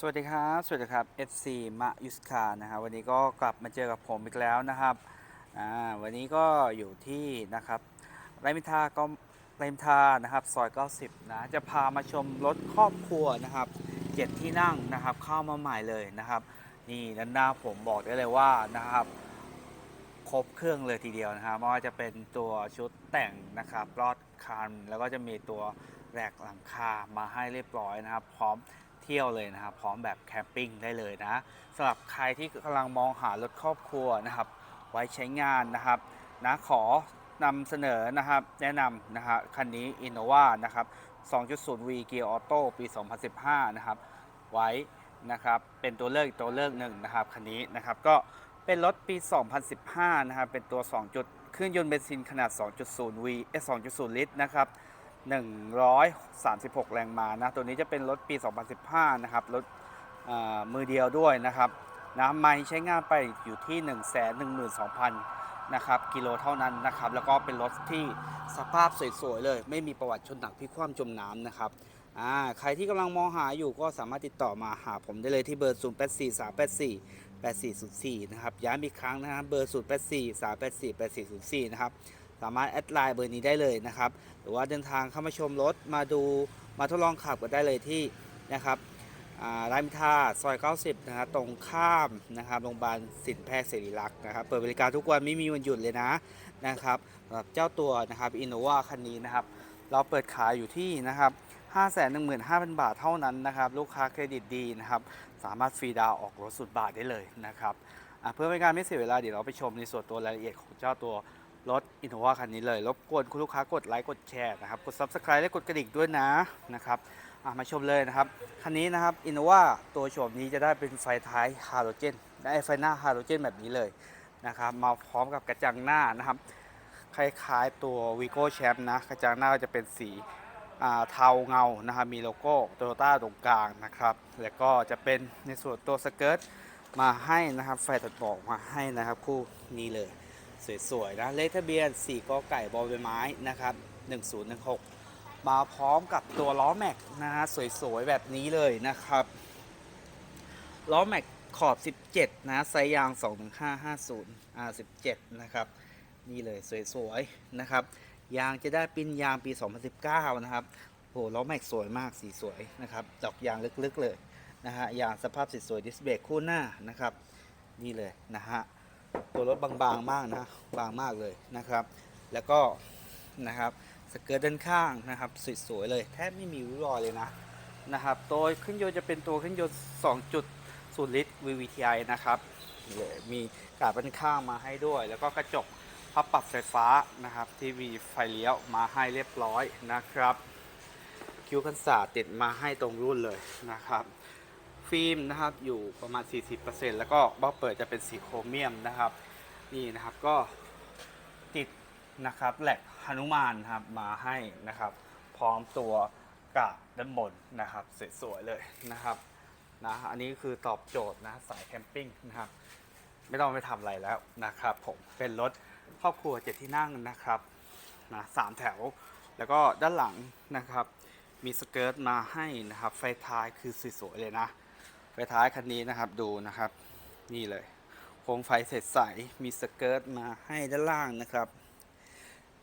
สวัสดีครับ สวัสดีครับ FC มะยุสคานะครับวันนี้ก็กลับมาเจอกับผมอีกแล้วนะครับอ่าวันนี้ก็อยู่ที่นะครับไรมิทาก็ไรมิทานะครับซอย 90 นะจะพามาชมรถครอบครัวนะครับเจ็ดที่นั่งนะครับเข้ามาใหม่เลยนะครับ นี่ด้านหน้าผมบอกได้เลยว่านะครับ ครบเครื่องเลยทีเดียวนะครับไม่ว่าจะเป็นตัวชุดแต่งนะครับรอดคันแล้วก็จะมีตัวแรกหลังคามาให้เรียบร้อยนะครับ พร้อม ที่ยวเลยนะครับ พร้อมแบบแคมปิ้งได้เลยนะสำหรับใครที่กำลังมองหารถครอบครัวนะครับ ไว้ใช้งานนะครับนะขอนำเสนอนะครับ แนะนำนะฮะคันนี้ Innova นะครับ 2.0V Gear Auto ปี 2015 นะครับ ไว้นะครับเป็นตัวเลือกอีกตัวเลือกหนึ่งนะครับคันนี้นะครับก็เป็นรถปี 2015 นะครับเป็นตัว 2 จุดเครื่องยนต์เบนซินขนาด 2.0V เอ้2.0 ลิตรนะครับ 136 แรงม้านะ ตัวนี้จะเป็นรถปี 2015 นะครับ รถมือเดียวด้วยนะครับนะไม่ใช้งานไปอยู่ที่ 112,000 นะครับ กิโลเท่านั้นนะครับ แล้วก็เป็นรถที่สภาพสวยๆเลย ไม่มีประวัติชนหนักพิคว่ำจมน้ำนะครับใครที่กำลังมองหาอยู่ก็สามารถติดต่อมาหาผมได้เลยที่เบอร์ 0 8 4 3 8 4 8 4 0 4 นะครับ ย้ำอีกครั้งนะครับ เบอร์ 0 8 4 3 8 4 8 4 0 4 นะครับ สามารถแอดไลน์เบอร์นี้ได้เลยนะครับหรือว่าเดินทางเข้ามาชมรถมาดูมาทดลองขับก็ได้เลยที่นะครับรามิทาซอย 90 นะครับตรงข้ามนะครับโรงพยาบาลสินแพทย์เสรีรักษ์นะครับ เปิดบริการทุกวันไม่มีวันหยุดเลยนะนะครับสำหรับเจ้าตัวนะครับอินโนวาคันนี้นะครับ เราเปิดขายอยู่ที่นะครับ 515,000 บาทเท่านั้นนะครับ ลูกค้าเครดิตดีนะครับ สามารถฟรีดาวออกรถสุดบาทได้เลยนะครับเพื่อเป็นการไม่เสียเวลาเดี๋ยวเราไปชมในส่วนตัวรายละเอียดของเจ้าตัว รถอินโนวาคันนี้เลยรบกวนคุณลูกค้ากดไลค์กดแชร์นะครับกด Subscribe และกดกระดิ่งด้วยนะนะครับมาชมเลยนะครับ คันนี้นะครับอินโนวาตัวโฉมนี้จะได้เป็นไฟท้ายฮาโลเจนได้ไฟหน้าฮาโลเจนแบบนี้เลยนะครับมาพร้อมกับกระจังหน้านะครับ คล้ายๆตัว Vigo Champ นะกระจังหน้าจะเป็นสีเทาเงานะครับมีโลโก้โตโยต้าตรงกลางนะครับ แล้วก็จะเป็นในส่วนตัวสเกิร์ตมาให้นะครับไฟตัดหมอกมาให้นะครับคู่นี้เลย สวยๆนะเลขทะเบียน 4กไก่บอใบไม้นะครับ1016 มาพร้อมกับตัวล้อแม็กนะฮะสวยๆแบบนี้เลยนะครับล้อแม็กขอบ 17 นะไซส์ยาง 21550 R17 นะครับ นี่เลยสวยๆนะครับ ยางจะได้ปิ้นยางปี 2019 นะครับโหล้อแม็กสวยมากสีสวยนะครับ ดอกยางลึกๆเลยนะฮะ ยางสภาพสวยๆดิสเบรกคู่หน้านะครับ นี่เลยนะฮะ ตัวรถบางๆมากนะบางมากเลยนะครับ แล้วก็นะครับสเกิร์ตด้านข้างนะครับสวยๆเลยแทบไม่มีริ้วรอยเลยนะนะครับตัวเครื่องยนต์จะเป็นตัวเครื่องยนต์2.0 ลิตร VVTi นะครับมีกาบด้านข้างมาให้ด้วย แล้วก็กระจกพับปรับไฟฟ้านะครับ ที่มีไฟเลี้ยวมาให้เรียบร้อยนะครับ คิ้วกันศาสติดมาให้ตรงรุ่นเลยนะครับ ฟิล์มนะครับอยู่ประมาณ 40%แล้วก็เบ้าเปิดจะเป็นสีโครเมียมนะครับ นี่นะครับก็ติดนะครับแหลกหนุมานครับมาให้นะครับ พร้อมตัวกาบด้านบนนะครับสวยๆเลยนะครับนะอันนี้คือตอบโจทย์นะสายแคมปิ้งนะครับไม่ต้องไปทำอะไรแล้วนะครับ ผมเป็นรถครอบครัวเจ็ดที่นั่งนะครับนะสามแถว แล้วก็ด้านหลังนะครับ มีสเกิร์ตมาให้นะครับ ไฟท้ายคือสวยๆเลยนะ ไฟท้ายคันนี้นะครับดูนะครับ นี่เลยโคมไฟเสร็จใสมีสเกิร์ตมาให้ด้านล่างนะครับ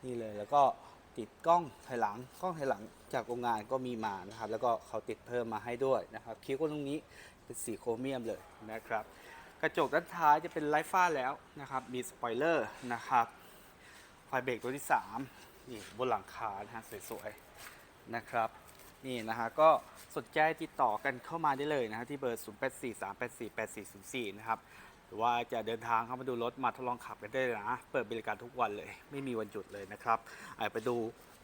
นี่เลยแล้วก็ติดกล้องถอยหลังกล้องถอยหลังจากโรงงานก็มีมานะครับ แล้วก็เขาติดเพิ่มมาให้ด้วยนะครับคิ้วก็ตรงนี้เป็นสีโครเมียมเลยนะครับ กระจกด้านท้ายจะเป็นไลฟ์ฟ้าแล้วนะครับ มีสปอยเลอร์นะครับไฟเบรกตัวที่ 3 นี่บนหลังคานะฮะสวยๆนะครับ นี่นะฮะก็สนใจติดต่อกันเข้ามาได้เลยนะฮะที่เบอร์ 0 8 4 3 8 4 8 4 0 4 นะครับหรือว่าจะเดินทางเข้ามาดูรถมาทดลองขับกันได้เลยนะ เปิดบริการทุกวันเลย ไม่มีวันหยุดเลยนะครับไปดู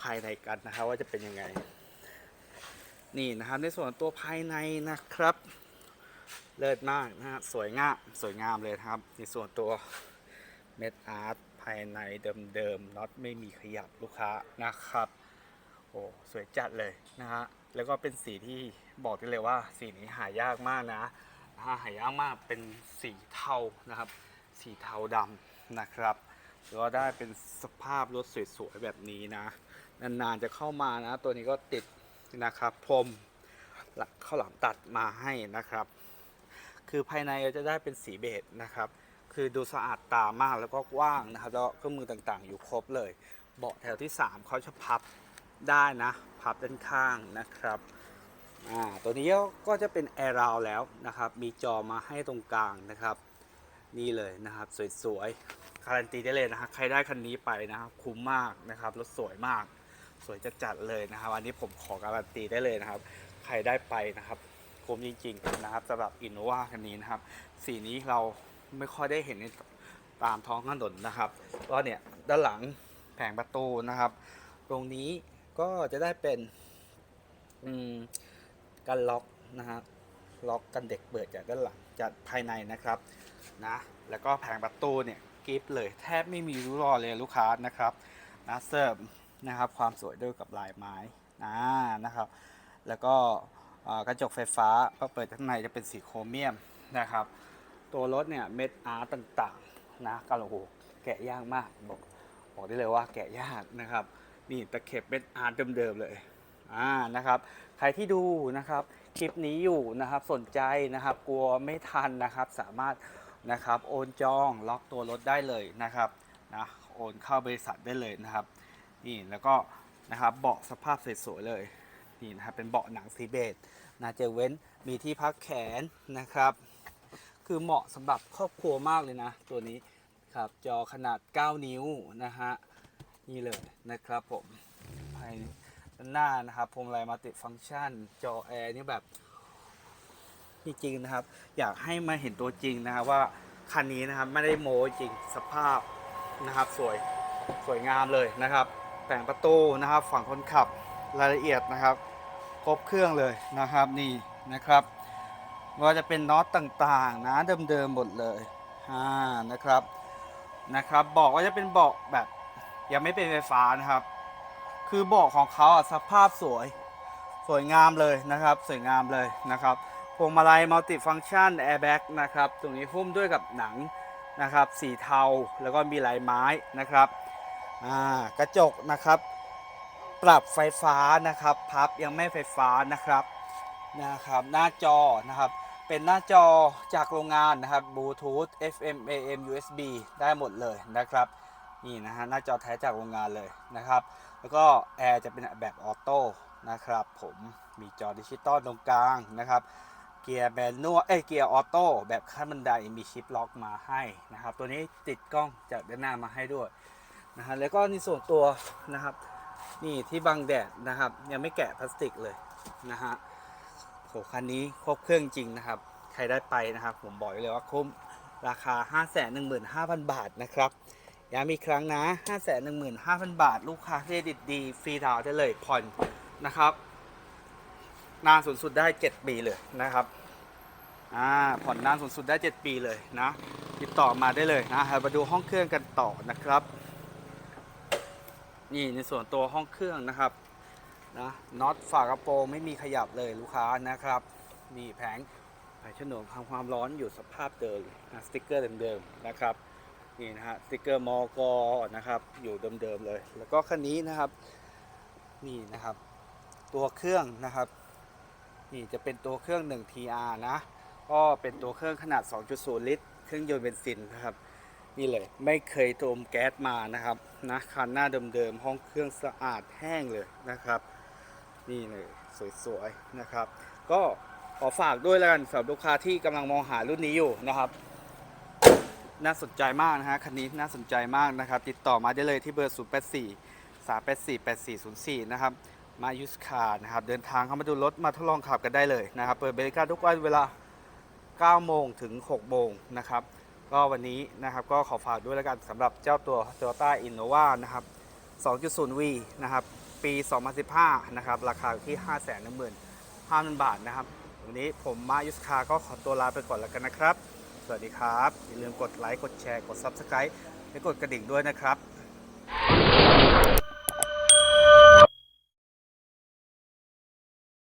ภายในกันนะครับว่าจะเป็นยังไง นี่นะครับในส่วนตัวภายในนะครับ เลิศมากนะฮะสวยงามสวยงามเลยครับ ในส่วนตัวเม็ดอาร์ตภายในเดิมๆน็อตไม่มีขยับลูกค้านะครับ โอ้สวยจัดเลยนะฮะแล้วก็เป็นสีที่บอกได้เลยว่า สีนี้หายากมากนะนะฮะหายากมากเป็นสีเทานะครับ สีเทาดำนะครับแล้วก็ได้เป็นสภาพรถสวยๆแบบนี้นะ นานๆจะเข้ามานะ ตัวนี้ก็ติดนะครับพรมหลข้าวหลามตัดมาให้นะครับ คือภายในจะได้เป็นสีเบจนะครับ คือดูสะอาดตามากแล้วก็กว้างนะครับแล้วก็เครื่องมือต่างๆ อยู่ครบเลย เบาะแถวที่ 3เขาจะพับ ได้นะพับด้านข้างนะครับอ่าตัวนี้ก็จะเป็นแอร์ราวแล้วนะครับ มีจอมาให้ตรงกลางนะครับ นี่เลยนะครับสวยๆการันตีได้เลยนะครับใครได้คันนี้ไปนะครับคุ้มมากนะครับรถสวยมาก สวยจัดๆเลยนะครับ อันนี้ผมขอการันตีได้เลยนะครับ ใครได้ไปนะครับคุ้มจริงๆนะครับสำหรับอินโนวาคันนี้นะครับ สีนี้เราไม่ค่อยได้เห็นในตามท้องถนนนะครับก็เนี่ยด้านหลังแผงประตูนะครับ ตรงนี้ ก็จะได้เป็นการล็อกนะฮะล็อกกันเด็กเปิดจากด้านหลังจากภายในนะครับนะแล้วก็แผงประตูเนี่ยกริฟเลยแทบไม่มีรูรอเลยลูกค้านะครับนะเสิร์ฟนะครับความสวยด้วยกับลายไม้นะนะครับ แล้วก็กระจกไฟฟ้าก็เปิดข้างในจะเป็นสีโครเมียมนะครับ ตัวรถเนี่ยเม็ดอาร์ตต่างๆนะก็โอ้โหแกะยากมากบอกบอกได้เลยว่าแกะยากนะครับ นี่ตะเข็บเม็ดอาร์ตเดิมๆเลยอ่านะครับ ใครที่ดูนะครับคลิปนี้อยู่นะครับสนใจนะครับ กลัวไม่ทันนะครับ สามารถนะครับ โอนจองล็อกตัวรถได้เลยนะครับนะโอนเข้าบริษัทได้เลยนะครับ นี่แล้วก็นะครับเบาะสภาพสวยๆเลยนี่นะครับเป็นเบาะหนังสีเบจนะเจเว้นมีที่พักแขนนะครับ คือเหมาะสำหรับครอบครัวมากเลยนะ ตัวนี้ครับจอขนาด 9 นิ้วนะฮะ นี่เลยนะครับผมภายด้านหน้านะครับพวงมาลัยมัลติฟังก์ชัน จอแอร์นี่แบบจริงๆนะครับ อยากให้มาเห็นตัวจริงนะครับว่าคันนี้นะครับไม่ได้โม้จริงสภาพนะครับสวยสวยงามเลยนะครับ แต่งประตูนะครับฝั่งคนขับรายละเอียดนะครับ ครบเครื่องเลยนะครับนี่นะครับว่าจะเป็นน็อตต่างๆนะเดิมๆหมดเลยอ่านะครับนะครับบอกว่าจะเป็นเบาะแบบ ยังไม่เป็นไฟฟ้านะครับ คือเบาะของเขาอะสภาพสวย สวยงามเลยนะครับ สวยงามเลยนะครับพวงมาลัยมัลติฟังชันแอร์แบ็กนะครับ ตรงนี้หุ้มด้วยกับหนังนะครับ สีเทาแล้วก็มีลายไม้นะครับอ่ากระจกนะครับ ปรับไฟฟ้านะครับ พับยังไม่ไฟฟ้านะครับนะครับหน้าจอนะครับ เป็นหน้าจอจากโรงงานนะครับบลูทูธ FM AM USB ได้หมดเลยนะครับ นี่นะฮะหน้าจอแท้จากโรงงานเลยนะครับ แล้วก็แอร์จะเป็นแบบออโต้นะครับผมมีจอดิจิตอลตรงกลางนะครับเกียร์แมนนวลเอ้เกียร์ออโต้แบบขั้นบันไดมีชิปล็อกมาให้นะครับ ตัวนี้ติดกล้องจากด้านหน้ามาให้ด้วยนะฮะแล้วก็ในส่วนตัวนะครับ นี่ที่บังแดดนะครับ ยังไม่แกะพลาสติกเลยนะฮะโหคันนี้ครบเครื่องจริงนะครับ ใครได้ไปนะครับ ผมบอกเลยว่าคุ้มราคา 515,000 บาทนะครับ ย้ำอีกครั้งนะ 515,000 บาท ลูกค้าเครดิตดี ฟรีดาวได้เลยผ่อนนะครับนานสูงสุดได้ 7 ปีเลยนะครับอ่าผ่อนนานสูงสุดได้ 7 ปีเลยนะ ติดต่อมาได้เลยนะมาดูห้องเครื่องกันต่อนะครับ นี่ในส่วนตัวห้องเครื่องนะครับนะน็อตฝากระโปรงไม่มีขยับเลยลูกค้านะครับนี่แผงแผงฉนวนทำความร้อนอยู่สภาพเดิมนะสติกเกอร์เดิมๆนะครับ นี่นะฮะสติกเกอร์มอกนะครับ อยู่เดิมๆเลย แล้วก็คันนี้นะครับ นี่นะครับ ตัวเครื่องนะครับ นี่จะเป็นตัวเครื่อง 1 TR นะ ก็เป็นตัวเครื่องขนาด 2.0 ลิตร เครื่องยนต์เบนซินนะครับ นี่เลยไม่เคยเติมแก๊สมานะครับนะคันหน้าเดิมๆห้องเครื่องสะอาดแห้งเลยนะครับ นี่เลยสวยๆนะครับ ก็ขอฝากด้วยแล้วกันสำหรับลูกค้าที่กำลังมองหารุ่นนี้อยู่นะครับ น่าสนใจมากนะฮะคันนี้น่าสนใจมากนะครับ ติดต่อมาได้เลยที่เบอร์ 0 8 4 3 8 4 8 4 0 4 นะครับ มายุสคาร์นะครับ เดินทางเข้ามาดูรถมาทดลองขับกันได้เลยนะครับ เปิดบริการทุกวันเวลา 9 โมงถึง 6 โมงนะครับ ก็วันนี้นะครับก็ขอฝากด้วยแล้วกันสำหรับเจ้าตัว Toyota Innova นะครับ 2.0V นะครับ ปี 2015 นะครับ ราคาอยู่ที่ 5 1 5 0 0 0 บาทนะครับ วันนี้ผมมายุสคาก็ขอตัวลาไปก่อนแล้วกันนะครับ สวัสดีครับ อย่าลืมกดไลค์ กดแชร์ กด Subscribe และกดกระดิ่งด้วยนะครับ